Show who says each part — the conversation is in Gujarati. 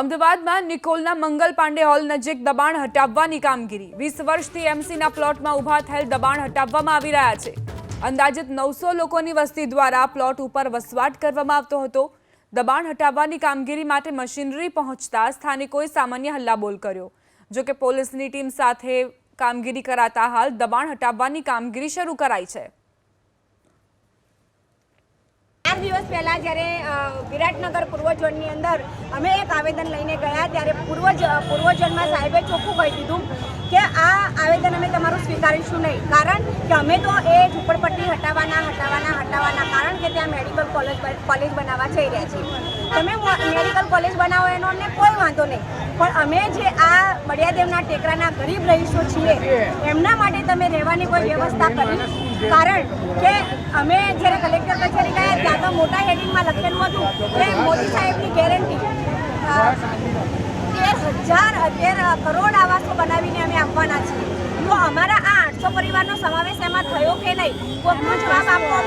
Speaker 1: અમદાવાદમાં નિકોલના મંગલ પાંડે હોલ નજીક દબાણ હટાવવાની કામગીરી. વીસ વર્ષથી એમસીના પ્લોટમાં ઊભા થયેલ દબાણ હટાવવામાં આવી રહ્યા છે. અંદાજિત નવસો લોકોની વસ્તી દ્વારા પ્લોટ ઉપર વસવાટ કરવામાં આવતો હતો. દબાણ હટાવવાની કામગીરી માટે મશીનરી પહોંચતા સ્થાનિકોએ સામાન્ય હલ્લાબોલ કર્યો. જો કે પોલીસની ટીમ સાથે કામગીરી કરાતા હાલ દબાણ હટાવવાની કામગીરી શરૂ કરાઈ છે.
Speaker 2: દિવસ પહેલાં જ્યારે વિરાટનગર પૂર્વ ઝોનની અંદર અમે એક આવેદન લઈને ગયા ત્યારે પૂર્વ જ- પૂર્વ ઝોનમાં સાહેબે ચોખ્ખું કહી દીધું કે આ આવેદન અમે તમારું સ્વીકારીશું નહીં. કારણ કે અમે તો એ ઝૂંપડપટ્ટી હટાવવાના હટાવવાના હટાવવાના, કારણ કે ત્યાં મેડિકલ કોલેજ કોલેજ બનાવવા જઈ રહ્યા છીએ. તમે મેડિકલ કોલેજ બનાવો એનો અમને કોઈ વાંધો નહીં. પણ અમે જે આ બળિયાદેવના ટેકરાના ગરીબ રહીશો છીએ, એમના માટે તમે રહેવાની કોઈ વ્યવસ્થા કરી. કારણ કે અમે જ્યારે કલેક્ટર કચેરી તો મોટા હેડિંગમાં લખેલું હતું કે મોદી સાહેબની ગેરંટી તેર હજાર તેર કરોડ આવાસો બનાવીને અમે આપવાના છીએ. તો અમારા આ આઠસો પરિવારનો સમાવેશ એમાં થયો કે નહીં કોઈનો જવાબ આપવો